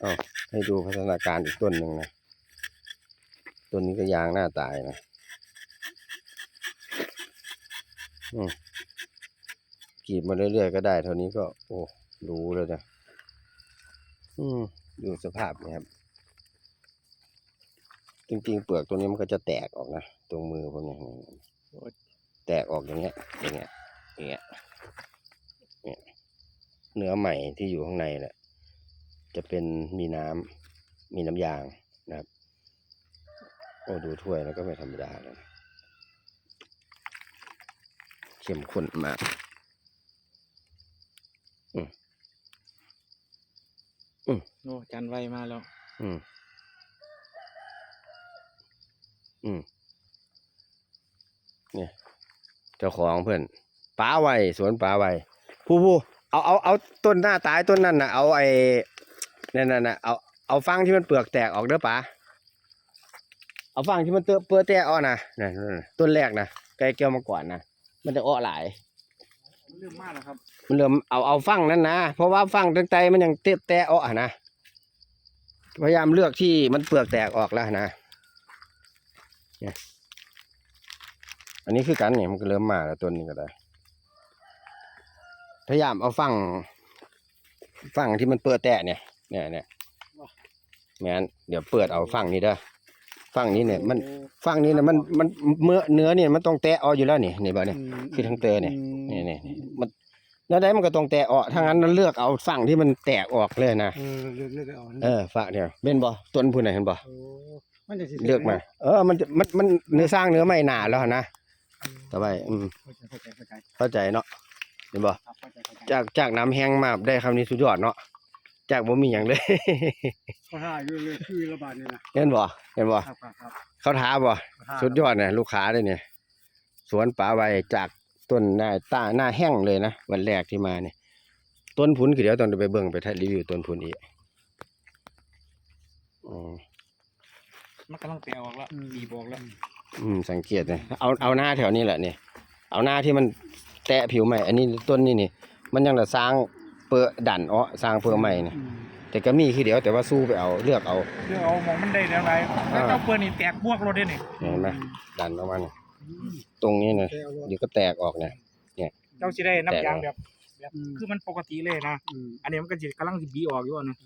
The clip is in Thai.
เอให้ดูพัฒนาการอีกต้นหนึ่งนะ ต้นนี้ก็ยางหน้าตายนะ อืมกรีดมาเรื่อยๆก็ได้เท่านี้ก็ โอ้ รู้แล้วนะอืมดูสภาพนี่ครับ จริงๆ เปลือกตัวนี้มันก็จะแตกออกนะ ตรงมือผมเนี่ยแตกออกอย่างเงี้ย อย่างเงี้ย อย่างเงี้ย เนี่ย เนื้อใหม่ที่อยู่ข้างในแหละ จะเป็นมีน้ำมีน้ำยางนะครับโอ้ดูถ้วยแล้วก็ไม่ธรรมดาเลยนะเข้มข้นมากโอ้จันไวมาแล้ว อืมอืมเนี่ยเจ้าของเพื่อนป้าไว้สวนป้าไว้ผู้ผู้เอาเอาเอาต้นหน้าตายต้นนั่นนะเอาไอ้ นั่นน่ะนะเอาเอาฟังที่มันเปลือกแตกออกเด้อป้าเอาฟังที่มันเตอะเปลือกแตกออกนะนั่นนั่นน่ะต้นแรกนะไกลเกี่ยวมาก่อนนะมันจะอ้อหลายเรื่องมากแล้วครับมันเริ่มเอาเอาฟังนั้นนะเพราะว่าฟังตั้งใจมันยังเตะแตะออกอะนะพยายามเลือกที่มันเปลือกแตกออกแล้วนะเนี่ยอันนี้คือกันเนี่ยมันก็เริ่มมาแล้วต้นนี้ก็ได้ พยายามเอาฟัง ฟังที่มันเปิดแตะเนี่ย เนี่ยเนี่ยแมนเดี๋ยวเปิดเอาฟังนี้เด้อฟังนี้เนี่ยมันฟังนี้เนี่ยมันมันเมื่อเนื้อเนี่ยมันต้องแตะออกอยู่แล้วนี่นี่บ่เนี่ยคือทั้งเตอเนี่ยนี่นี่นี่มันแล้วได้มันก็ต้องแตกออกถ้างั้นเราเลือกเอาฝั่งที่มันแตกออกเลยนะเออเลือกเลือกเอาเออฝั่งเดียวเป็นบ่ต้นพูนไหนเห็นบ่โอ้มันจะสิเลือกมา เออมันจะมันมันเนื้อสร้างเนื้อไม่หนาแล้วนะต่อไปอืมเข้าใจเข้าใจเข้าใจเข้าใจเนาะเห็นบ่ครับเข้าใจเข้าใจจากจากน้ำแห้งมาได้คำนี้สุดยอดเนาะ จากบ่มีหยังเลย เขาท่าอยู่เลยคือระบาดนี่นะเห็นบ่เห็นบ่ครับครับครับเขาท้าบ่เขาท่าสุดยอดเนี่ยลูกค้าเลยเนี่ย สวนป่าไว้จากต้นหน้าตาหน้าแห้งเลยนะวันแรกที่มาเนี่ยต้นพุนคือเดี๋ยวตอนไปเบิ่งไปถ่ายรีวิวต้นพุนอีกอืมมันกำลังแตกออกแล้วบีบออกแล้วอืมสังเกตเลยเอาเอาหน้าแถวนี้แหละเนี่ยเอาหน้าที่มันแตะผิวใหม่ อันนี้ต้นนี่นี่มันยังจะสร้าง เปลือกดันอ้อสร้างเปลือกใหม่เนี่ยแต่ก็มีคือเดียวแต่ว่าสู้ไปเอาเลือกเอาเลือกเอามองมันได้แล้วไรแล้วเจ้าเปิดนี่แตกบวกรถได้นี่เห็นไหมดันออกมาเนี่ยตรงนี้เนี่ยเดี๋ยวก็แตกออกเนี่ยเจ้าสิได้น้ำยางแตกออกแบบแบบคือมันปกติเลยนะอันนี้มันก็สิกำลังสิบีออกอยู่อะนะ